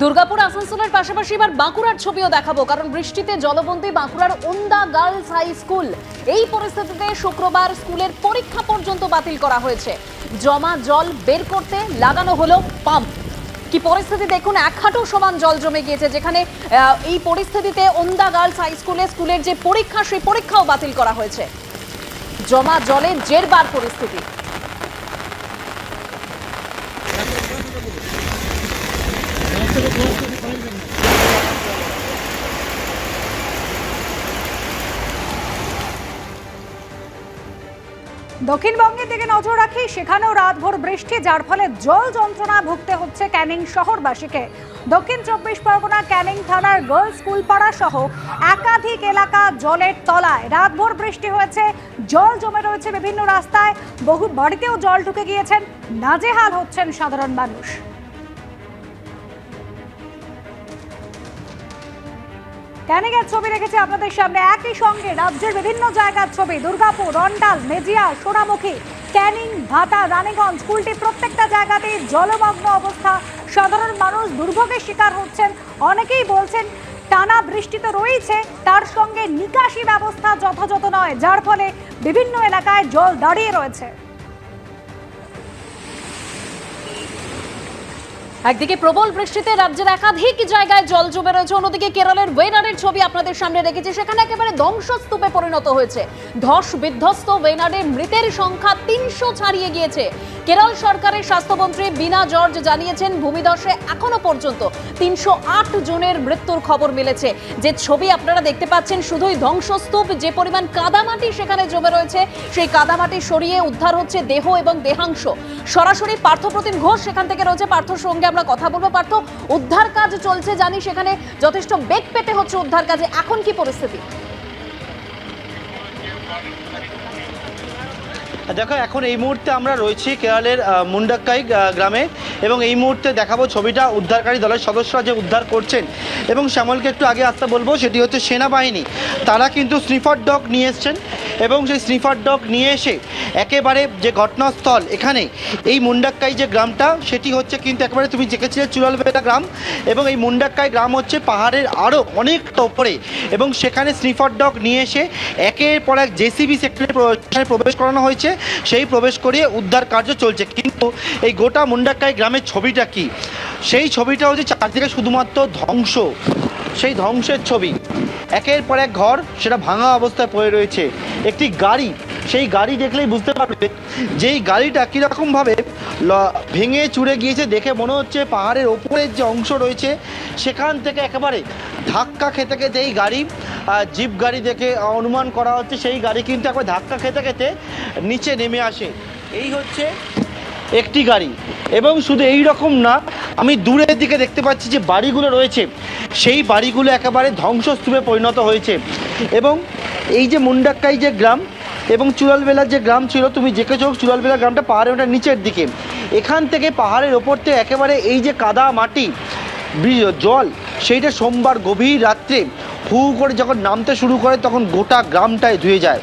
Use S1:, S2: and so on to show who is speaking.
S1: দুর্গাপুর আসানসোলের পাশাপাশি এবার বাঁকুড়ার ছবিও দেখাবো, কারণ বৃষ্টিতে জলবন্দী বাঁকুড়ার উন্দা গার্লস হাই স্কুল। এই পরিস্থিতিতে শুক্রবার স্কুলের পরীক্ষা পর্যন্ত বাতিল করা হয়েছে। জমা জল বের করতে লাগানো হলো পাম্প। কি পরিস্থিতি দেখুন, এক হাঁটু সমান জল জমে গিয়েছে, যেখানে এই পরিস্থিতিতে ওন্দা গার্লস হাই স্কুলে স্কুলের যে পরীক্ষা, সেই পরীক্ষাও বাতিল করা হয়েছে। জমা জলে জেরবার পরিস্থিতি।
S2: দক্ষিণবঙ্গের দিকে নজর রাখি, সেখানেও রাতভর বৃষ্টি, যার ফলে জল যন্ত্রণা ভুগতে হচ্ছে ক্যানিং শহরবাসীকে। দক্ষিণ চব্বিশ পরগনা ক্যানিং থানার গার্লস স্কুল পাড়া সহ একাধিক এলাকা জলের তলায়। রাতভর বৃষ্টি হয়েছে, জল জমে রয়েছে বিভিন্ন রাস্তায়। বহু বাড়িতেও জল ঢুকে গিয়েছেন। নাজেহাল হচ্ছেন সাধারণ মানুষ। ক্যানিংয়ের ছবি রেখেছি আপনাদের সামনে? একই সঙ্গে রাজ্যের বিভিন্ন জায়গার ছবি, দুর্গাপুর, রন্ডাল, মেজিয়া, সোনামুখী, ক্যানিং ভাতা রানীগঞ্জ স্কুলটি প্রত্যেকটা জায়গাতেই জলমগ্ন অবস্থা। সাধারণ মানুষ দুর্ভোগের শিকার হচ্ছেন। অনেকেই বলছেন, টানা বৃষ্টি তো রয়েছে, তার সঙ্গে নিকাশি ব্যবস্থা যথাযথ নয়, যার ফলে বিভিন্ন এলাকায় জল দাঁড়িয়ে রয়েছে।
S1: একদিকে প্রবল বৃষ্টিতে রাজ্যের একাধিক জায়গায় জল জমে রয়েছে, অন্যদিকে কেরলের ওয়েনারের ছবি আপনাদের সামনে রেখেছি। সেখানে একেবারে ধ্বংসস্তূপে পরিণত হয়েছে। ধস বিধ্বস্ত ওয়েনারে মৃতের সংখ্যা তিনশো ছাড়িয়ে গিয়েছে। কেরল সরকারের স্বাস্থ্যমন্ত্রী বিনা জর্জ জানিয়েছেন ভূমিধসে এখনও পর্যন্ত তিনশো আট জনের মৃত্যুর খবর মিলেছে। যে ছবি আপনারা দেখতে পাচ্ছেন, শুধুই ধ্বংসস্তূপ, যে পরিমাণ কাদামাটি সেখানে জমে রয়েছে, সেই কাদামাটি সরিয়ে উদ্ধার হচ্ছে দেহ এবং দেহাংশ। সরাসরি পার্থপ্রতিম ঘোষ সেখান থেকে রয়েছে পার্থর সঙ্গে আমরা কথা বলব, পার্থ। উদ্ধার কাজ চলছে, জানি সেখানে যথেষ্ট বেগ পেতে হচ্ছে উদ্ধার কাজে। এখন কি পরিস্থিতি?
S3: দেখো, এখন এই মুহূর্তে আমরা রয়েছি কেরলের মুন্ডাক্কাই গ্রামে এবং এই মুহূর্তে দেখাবো ছবিটা উদ্ধারকারী দলের সদস্যরা যে উদ্ধার করছেন। এবং শ্যামলকে একটু আগে আসতে বলব, সেটি হচ্ছে সেনাবাহিনী। তারা কিন্তু স্নিফার ডগ নিয়ে এসছেন এবং সেই স্নিফার ডগ নিয়ে এসে একেবারে যে ঘটনাস্থল এখানে, এই মুন্ডাক্কাই যে গ্রামটা, সেটি হচ্ছে কিন্তু একেবারে তুমি দেখেছিলে চুরালবেলা গ্রাম এবং এই মুন্ডাক্কাই গ্রাম হচ্ছে পাহাড়ের আরও অনেকটা ওপরে এবং সেখানে স্নিফার ডগ নিয়ে এসে একের পর এক জেসিবি সেক্টরে প্রবেশ করানো হয়েছে। সেই প্রবেশ করিয়ে উদ্ধার কার্য চলছে। কিন্তু এই গোটা মুন্ডাক্কাই গ্রামের ছবিটা কি? সেই ছবিটা হচ্ছে চারদিকে শুধুমাত্র ধ্বংস। সেই ধ্বংসের ছবি। একের পর এক ঘর সেটা ভাঙা অবস্থায় পড়ে রয়েছে। একটি গাড়ি সেই গাড়ি দেখলেই বুঝতে পারবে যেই গাড়িটা কীরকমভাবে ভেঙে চুড়ে গিয়েছে। দেখে মনে হচ্ছে পাহাড়ের ওপরের যে অংশ রয়েছে, সেখান থেকে একেবারে ধাক্কা খেতে খেতে এই গাড়ি জিপ গাড়ি দেখে অনুমান করা হচ্ছে, সেই গাড়ি কিন্তু একবার ধাক্কা খেতে খেতে নিচে নেমে আসে। এই হচ্ছে একটি গাড়ি। এবং শুধু এই রকম না, আমি দূরের দিকে দেখতে পাচ্ছি যে বাড়িগুলো রয়েছে, সেই বাড়িগুলো একেবারে ধ্বংসস্তূপে পরিণত হয়েছে। এবং এই যে মুন্ডাক্কাই যে গ্রাম এবং চুরালবেলার যে গ্রাম ছিল, তুমি জেকে চোখ চুড়ালবেলা গ্রামটা পাহাড়ের ওটা নিচের দিকে। এখান থেকে পাহাড়ের ওপর থেকে একেবারে এই যে কাদা মাটি জল, সেইটা সোমবার গভীর রাত্রে হু করে যখন নামতে শুরু করে, তখন গোটা গ্রামটায় ধুয়ে যায়।